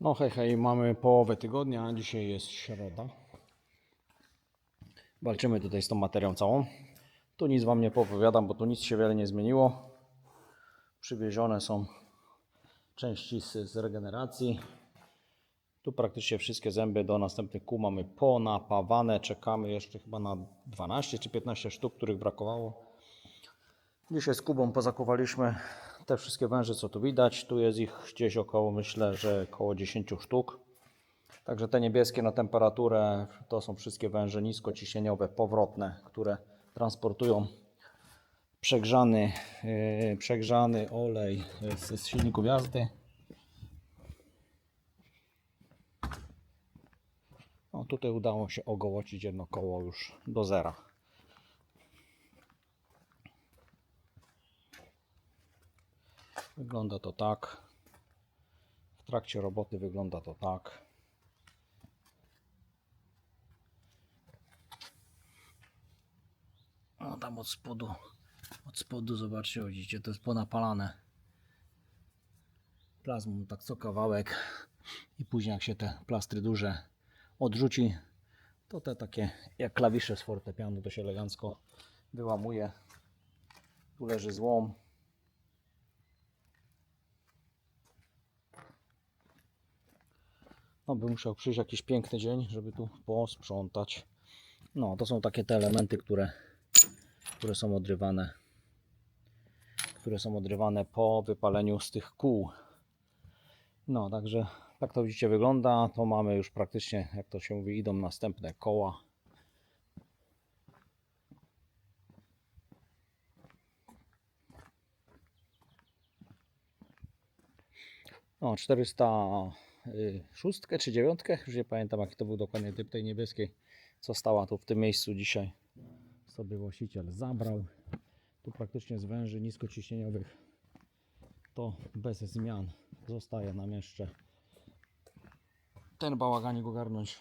No hej, hej, mamy połowę tygodnia, dzisiaj jest środa. Walczymy tutaj z tą materią całą. Tu nic Wam nie popowiadam, bo tu nic się wiele nie zmieniło. Przywiezione są części z, z regeneracji. Tu praktycznie wszystkie zęby do następnych kół mamy ponapawane. Czekamy jeszcze chyba na 12 czy 15 sztuk, których brakowało. Dzisiaj z Kubą pozakuwaliśmy te wszystkie węże, co tu widać. Tu jest ich gdzieś około, myślę, że około 10 sztuk. Także te niebieskie na temperaturę to są wszystkie węże niskociśnieniowe, powrotne, które transportują przegrzany, yy, przegrzany olej z, z silników jazdy. No, tutaj udało się ogołocić jedno koło już do zera. Wygląda to tak. W trakcie roboty wygląda to tak. O, tam od spodu, od spodu zobaczcie, widzicie, to jest ponapalane plazmą, tak co kawałek i później jak się te plastry duże odrzuci, to te takie jak klawisze z fortepianu, to się elegancko wyłamuje. Tu leży złom, No by musiał przyjść jakiś piękny dzień, żeby tu posprzątać. No, to są takie te elementy, które, które są odrywane. Które są odrywane po wypaleniu z tych kół. No, także tak to widzicie wygląda. To mamy już praktycznie, jak to się mówi, idą następne koła. No, 406 czy 9, już nie pamiętam jaki to był dokładnie typ tej niebieskiej, co stała tu w tym miejscu dzisiaj. Sobie właściciel zabrał. Tu praktycznie z węży niskociśnieniowych to bez zmian zostaje nam jeszcze ten bałaganik ogarnąć.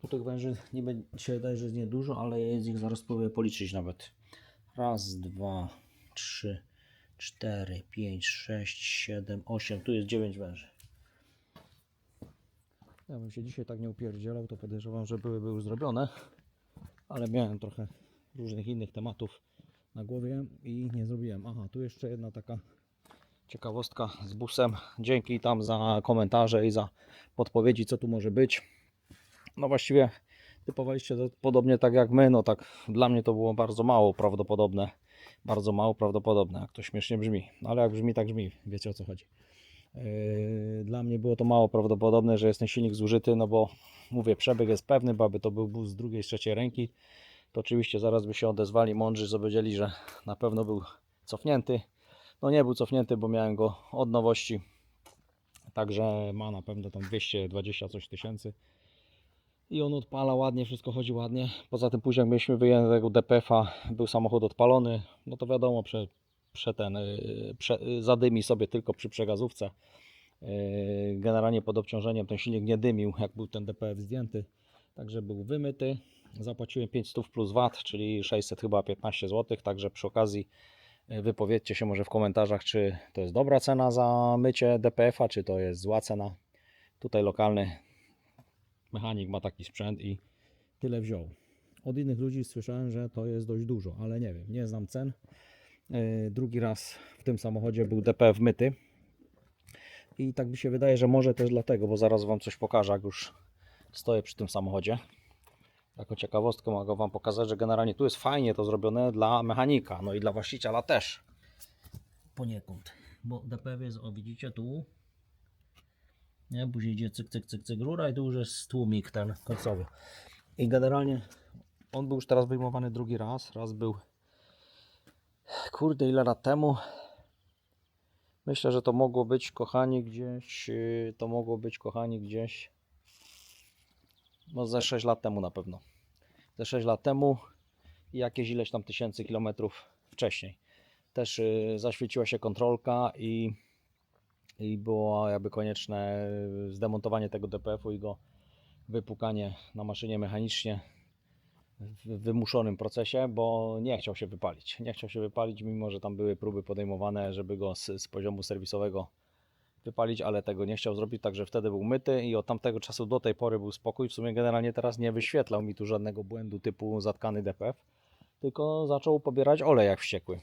Tu tych węży nie będzie wydaje, że jest niedużo, ale jest ich zaraz spróbuję policzyć nawet. Raz, dwa, trzy, 4, 5, 6, 7, 8. Tu jest 9 węży. Ja bym się dzisiaj tak nie upierdzielał, to podejrzewam, że byłyby już zrobione. Ale miałem trochę różnych innych tematów na głowie i nie zrobiłem. Aha, tu jeszcze jedna taka ciekawostka z busem. Dzięki tam za komentarze i za podpowiedzi, co tu może być. No właściwie typowaliście to podobnie tak jak my, no tak dla mnie to było bardzo mało prawdopodobne bardzo mało prawdopodobne, jak to śmiesznie brzmi. No ale jak brzmi, tak brzmi, wiecie o co chodzi. Yy, Dla mnie było to mało prawdopodobne, że jest ten silnik zużyty, no bo mówię, przebieg jest pewny, bo aby to był z drugiej, trzeciej ręki, to oczywiście zaraz by się odezwali mądrzy, powiedzieli, że na pewno był cofnięty. No nie był cofnięty, bo miałem go od nowości, także ma na pewno tam 220 coś tysięcy i on odpala ładnie, wszystko chodzi ładnie. Poza tym później jak mieliśmy wyjęty tego DPF-a, był samochód odpalony, no to wiadomo, prze, prze ten, y, prze, y, zadymi sobie tylko przy przegazówce. Y, Generalnie pod obciążeniem ten silnik nie dymił, jak był ten DPF zdjęty. Także był wymyty. Zapłaciłem 500 plus VAT, czyli 600 chyba 15 zł. Także przy okazji wypowiedzcie się może w komentarzach, czy to jest dobra cena za mycie DPF-a, czy to jest zła cena. Tutaj lokalny mechanik ma taki sprzęt i tyle wziął. Od innych ludzi słyszałem, że to jest dość dużo, ale nie wiem, nie znam cen. Yy, Drugi raz w tym samochodzie był DPF myty. I tak mi się wydaje, że może też dlatego, bo zaraz Wam coś pokażę, jak już stoję przy tym samochodzie. Jako ciekawostkę mogę Wam pokazać, że generalnie tu jest fajnie to zrobione dla mechanika, no i dla właściciela też. Poniekąd. Bo DPF jest, o widzicie tu, nie? Później idzie cyk, cyk, cyk, cyk rura i tu już jest tłumik ten końcowy. I generalnie on był już teraz wyjmowany drugi raz. Raz był, kurde, ile lat temu. Myślę, że to mogło być, kochani, gdzieś, yy, to mogło być, kochani, gdzieś, no ze 6 lat temu na pewno. Ze 6 lat temu i jakieś ileś tam tysięcy kilometrów wcześniej. Też yy, zaświeciła się kontrolka i i było jakby konieczne zdemontowanie tego DPF-u i go wypukanie na maszynie mechanicznie w wymuszonym procesie, bo nie chciał się wypalić. Nie chciał się wypalić, mimo że tam były próby podejmowane, żeby go z, z poziomu serwisowego wypalić, ale tego nie chciał zrobić, także wtedy był myty i od tamtego czasu do tej pory był spokój. W sumie generalnie teraz nie wyświetlał mi tu żadnego błędu typu zatkany DPF, tylko zaczął pobierać olej jak wściekły.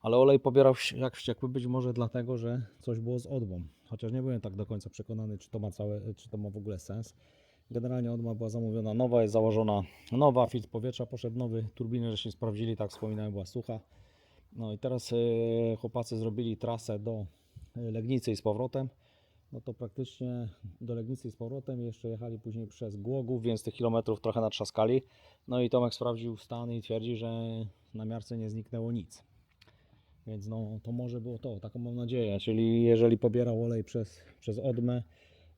Ale olej pobierał jak wściekły być może dlatego, że coś było z odbą. Chociaż nie byłem tak do końca przekonany, czy to ma, całe, czy to ma w ogóle sens. Generalnie odma była zamówiona nowa, jest założona nowa, filtr powietrza poszedł nowy, turbiny żeśmy sprawdzili, tak wspominałem, była sucha. No i teraz e, chłopacy zrobili trasę do e, Legnicy i z powrotem. No to praktycznie do Legnicy i z powrotem jeszcze jechali później przez Głogów, więc tych kilometrów trochę natrzaskali. No i Tomek sprawdził stan i twierdzi, że na miarce nie zniknęło nic. Więc no to może było to, taką mam nadzieję. Czyli jeżeli pobierał olej przez, przez odmę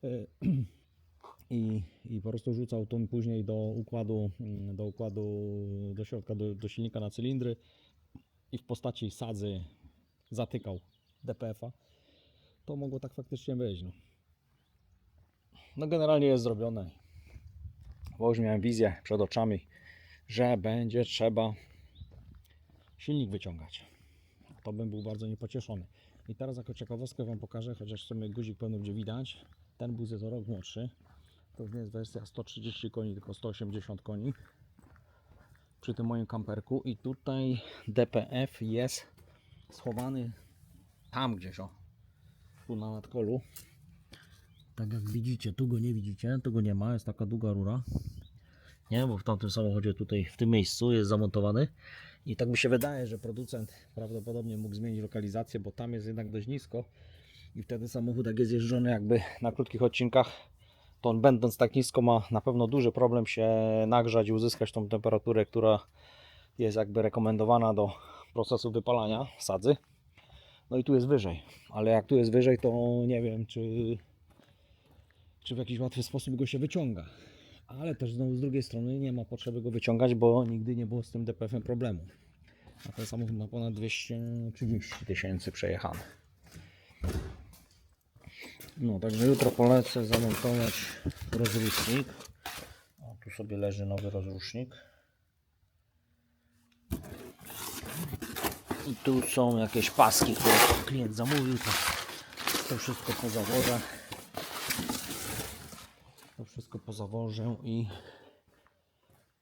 y, i, i po prostu rzucał to później do układu, mm, do układu, do środka, do, do silnika na cylindry i w postaci sadzy zatykał DPF-a, to mogło tak faktycznie być. No, no generalnie jest zrobione. Bo już miałem wizję przed oczami, że będzie trzeba silnik wyciągać. To bym był bardzo niepocieszony. I teraz jako ciekawostkę Wam pokażę, chociaż w sumie guzik pewnie będzie widać. Ten bus jest rok młodszy. To nie jest wersja 130 koni, tylko 180 koni. Przy tym moim kamperku. I tutaj DPF jest schowany tam gdzieś o. Tu na nadkolu. Tak jak widzicie, tu go nie widzicie, tu go nie ma, jest taka długa rura. Nie, bo w tamtym samochodzie tutaj w tym miejscu jest zamontowany. I tak mi się wydaje, że producent prawdopodobnie mógł zmienić lokalizację, bo tam jest jednak dość nisko. I wtedy samochód, jest jeżdżony jakby na krótkich odcinkach, to on będąc tak nisko ma na pewno duży problem się nagrzać i uzyskać tą temperaturę, która jest jakby rekomendowana do procesu wypalania sadzy. No i tu jest wyżej, ale jak tu jest wyżej, to nie wiem, czy, czy w jakiś łatwy sposób go się wyciąga. Ale też znowu z drugiej strony nie ma potrzeby go wyciągać, bo nigdy nie było z tym DPF-em problemu. A ten samochód ma ponad 230 tysięcy przejechane. No, także jutro polecę zamontować rozrusznik. O, tu sobie leży nowy rozrusznik. I tu są jakieś paski, które klient zamówił. To, to wszystko po zawodach. To wszystko pozawożę i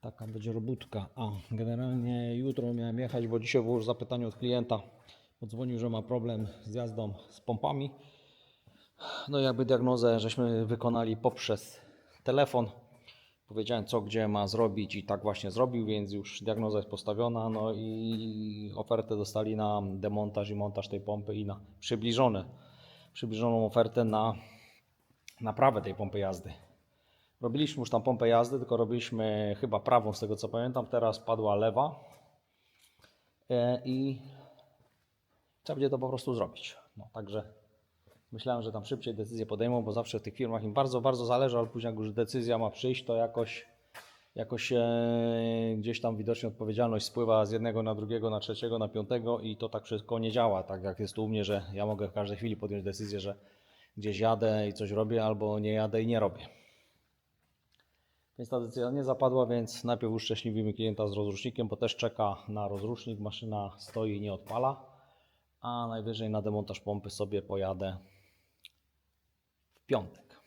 taka będzie robótka. A generalnie jutro miałem jechać, bo dzisiaj było już zapytanie od klienta. Odzwonił, że ma problem z jazdą z pompami. No jakby diagnozę żeśmy wykonali poprzez telefon. Powiedziałem co gdzie ma zrobić i tak właśnie zrobił, więc już diagnoza jest postawiona. No i ofertę dostali na demontaż i montaż tej pompy i na przybliżone, przybliżoną ofertę na naprawę tej pompy jazdy. Robiliśmy już tam pompę jazdy, tylko robiliśmy chyba prawą z tego co pamiętam. Teraz padła lewa E, i trzeba będzie to po prostu zrobić. No, także myślałem, że tam szybciej decyzję podejmą, bo zawsze w tych firmach im bardzo, bardzo zależy, ale później jak już decyzja ma przyjść, to jakoś, jakoś e, gdzieś tam widocznie odpowiedzialność spływa z jednego na drugiego, na trzeciego, na piątego i to tak wszystko nie działa, tak jak jest u mnie, że ja mogę w każdej chwili podjąć decyzję, że gdzieś jadę i coś robię, albo nie jadę i nie robię. Więc ta decyzja nie zapadła, więc najpierw uszczęśliwimy klienta z rozrusznikiem, bo też czeka na rozrusznik, maszyna stoi i nie odpala, a najwyżej na demontaż pompy sobie pojadę piątek.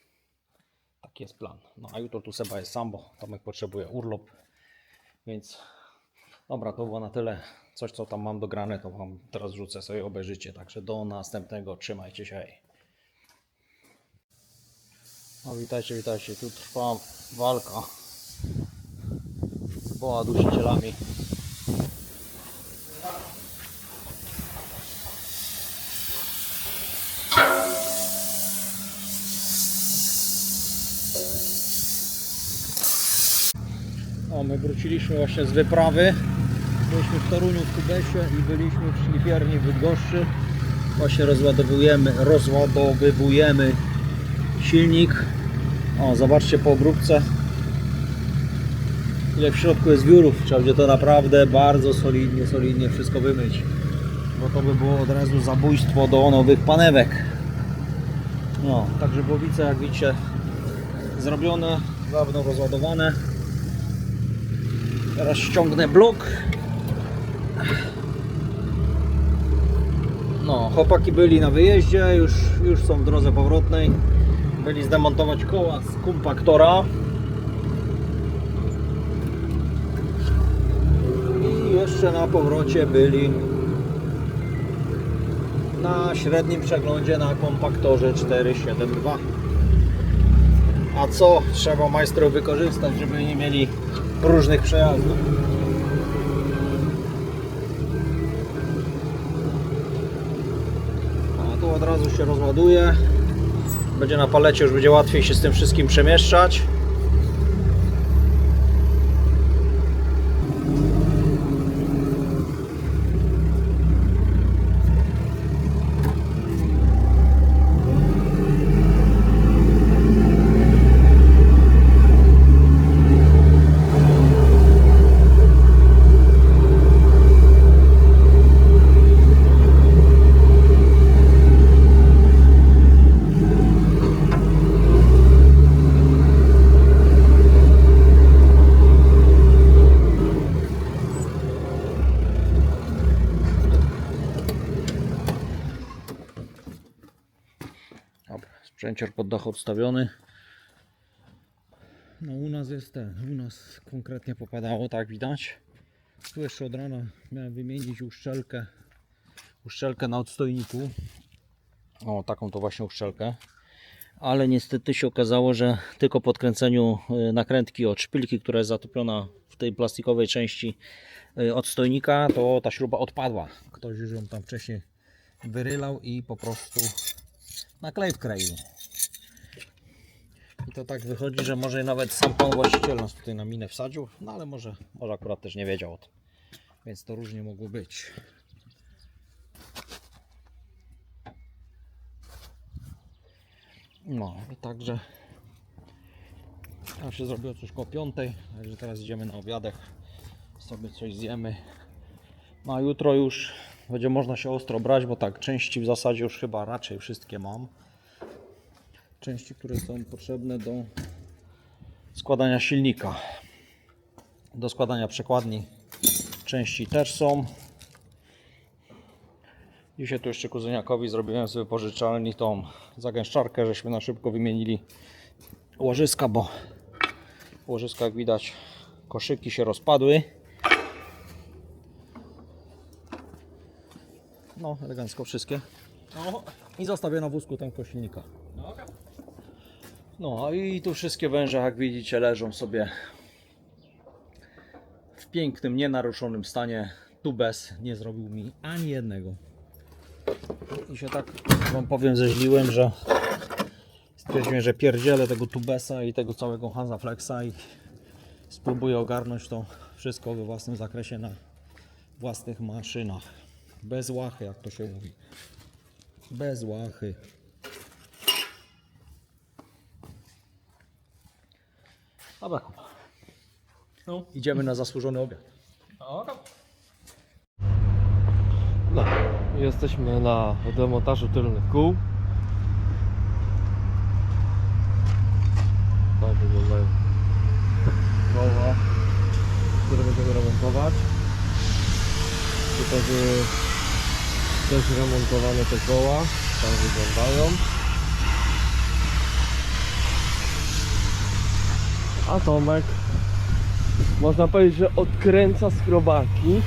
Taki jest plan. No a jutro tu Seba jest sam, bo Tomek potrzebuje urlop, więc dobra, to było na tyle. Coś co tam mam dograne, to wam teraz rzucę sobie obejrzycie. Także do następnego, trzymajcie się. No witajcie, witajcie. Tu trwa walka z boa dusicielami. O, my wróciliśmy właśnie z wyprawy. Byliśmy w Toruniu, w Kubesie i byliśmy w szlifierni w Bydgoszczy. Właśnie rozładowujemy, rozładowywujemy silnik. O, zobaczcie po obróbce. Ile w środku jest wiórów. Trzeba będzie to naprawdę bardzo solidnie, solidnie wszystko wymyć. Bo to by było od razu zabójstwo do nowych panewek. No, także głowice jak widzicie zrobione, dawno rozładowane. Teraz ściągnę blok. No, chłopaki byli na wyjeździe, już, już są w drodze powrotnej. Byli zdemontować koła z kompaktora. I jeszcze na powrocie byli na średnim przeglądzie na kompaktorze 472. A co trzeba majstrów wykorzystać, żeby nie mieli różnych przejazdów? A tu od razu się rozładuje. Będzie na palecie, już będzie łatwiej się z tym wszystkim przemieszczać. Dobra, odstawiony. No u nas jest ten, u nas konkretnie popadało, tak widać. Tu jeszcze od rana miałem wymienić uszczelkę, uszczelkę na odstojniku. O, taką to właśnie uszczelkę. Ale niestety się okazało, że tylko po odkręceniu y, nakrętki od szpilki, która jest zatopiona w tej plastikowej części y, odstojnika, to ta śruba odpadła. Ktoś już ją tam wcześniej wyrylał i po prostu na klej wkleił. I to tak wychodzi, że może nawet sam pan właściciel nas tutaj na minę wsadził, no ale może, może akurat też nie wiedział o tym. Więc to różnie mogło być. No i także tam się zrobiło coś koło piątej, także teraz idziemy na obiadek, sobie coś zjemy. No a jutro już będzie można się ostro brać, bo tak, części w zasadzie już chyba raczej wszystkie mam. Części, które są potrzebne do składania silnika. Do składania przekładni części też są. Dzisiaj tu jeszcze kuzyniakowi zrobiłem z wypożyczalni tą zagęszczarkę, żeśmy na szybko wymienili łożyska, bo łożyska jak widać koszyki się rozpadły. No, elegancko wszystkie. I zostawię na wózku tam koło silnika. No i tu wszystkie węże, jak widzicie, leżą sobie w pięknym, nienaruszonym stanie. Tu bez nie zrobił mi ani jednego. I się tak wam powiem zeźliłem, że stwierdziłem, że pierdzielę tego tubesa i tego całego Hansa Flexa i spróbuję ogarnąć to wszystko we własnym zakresie na własnych maszynach. Bez łachy, jak to się mówi. Bez łachy. Dobra. No. Idziemy na zasłużony obiad. No, jesteśmy na demontażu tylnych kół. Tak wyglądają koła, które będziemy remontować. Tutaj były też remontowane te koła, tak wyglądają. A Tomek, można powiedzieć, że odkręca skrobaki.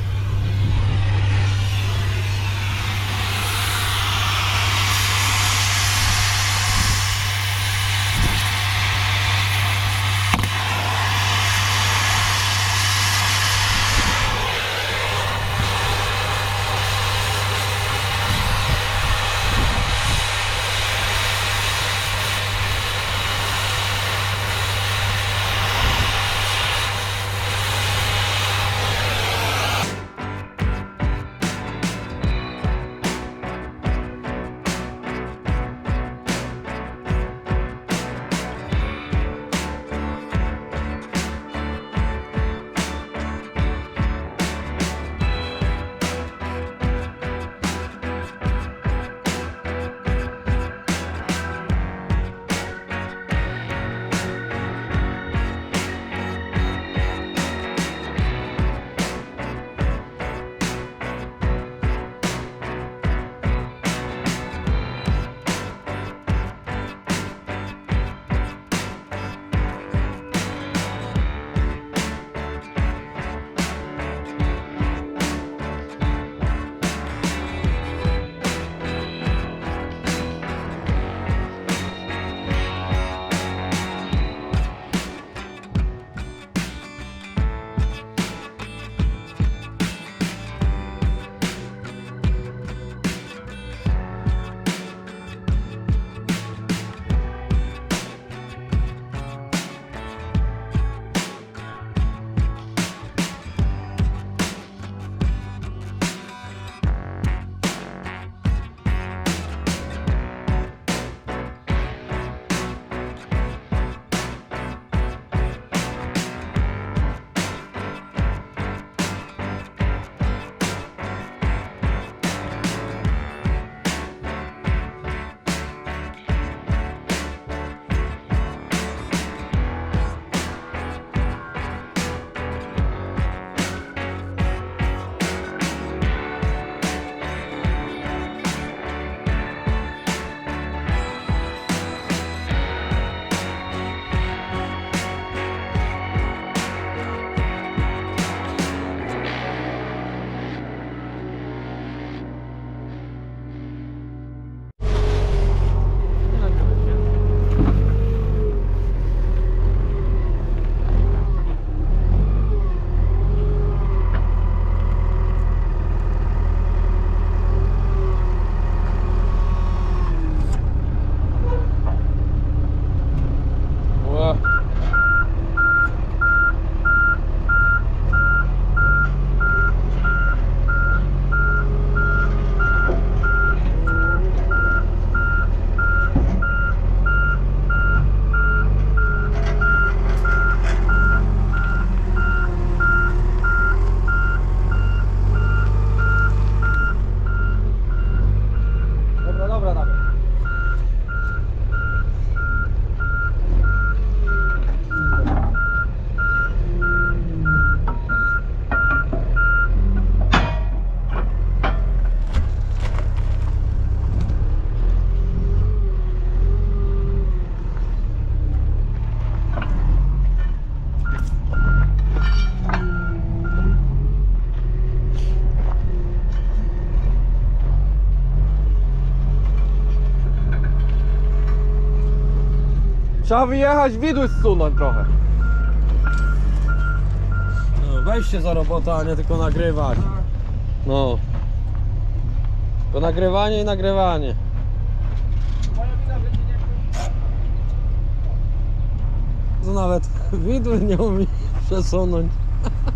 Trzeba wyjechać, widły zsunąć trochę. No, weźcie za robotę, a nie tylko nagrywać. No. To nagrywanie i nagrywanie. To nawet widły nie umie przesunąć.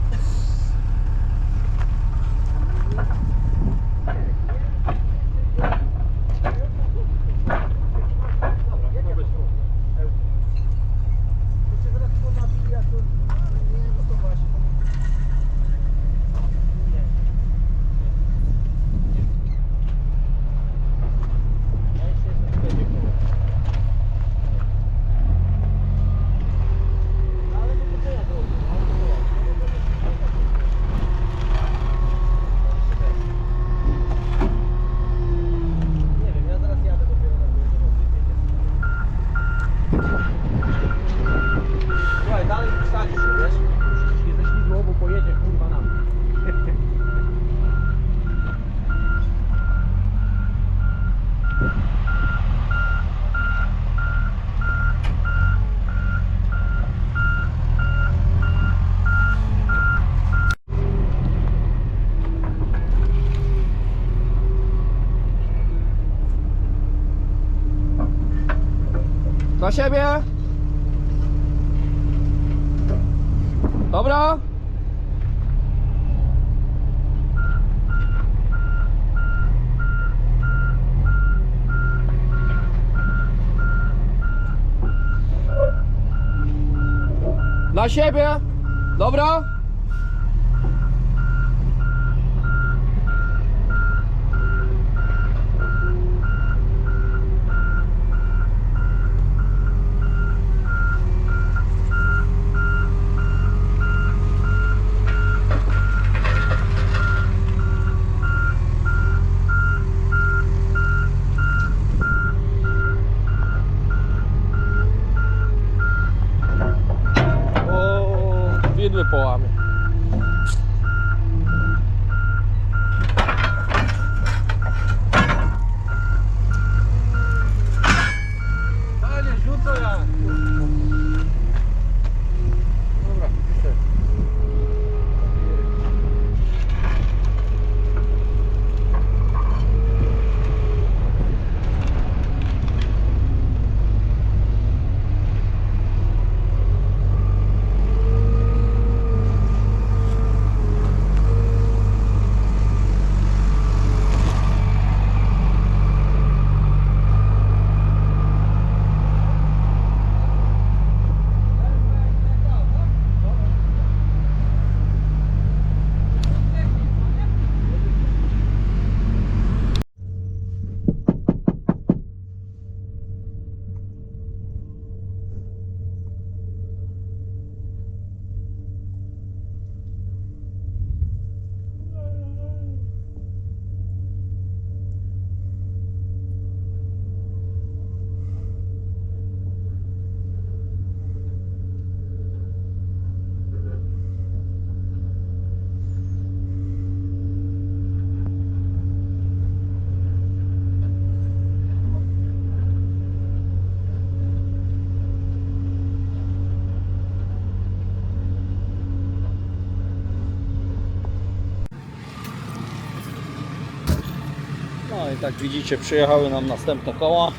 siebie! Dobra? Na siebie! Dobra? No i tak widzicie, przyjechały nam następne koła.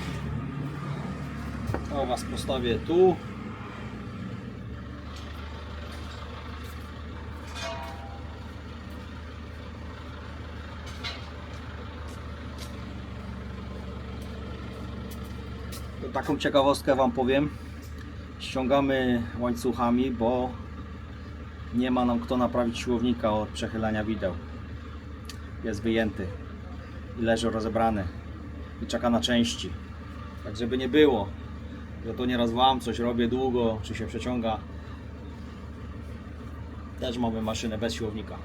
O was postawię tu. Taką ciekawostkę wam powiem. Ściągamy łańcuchami, bo nie ma nam kto naprawić siłownika od przechylania wideł. Jest wyjęty i leży rozebrany i czeka na części. Tak żeby nie było, że to nieraz wam coś robię długo, czy się przeciąga. Też mamy maszynę bez siłownika.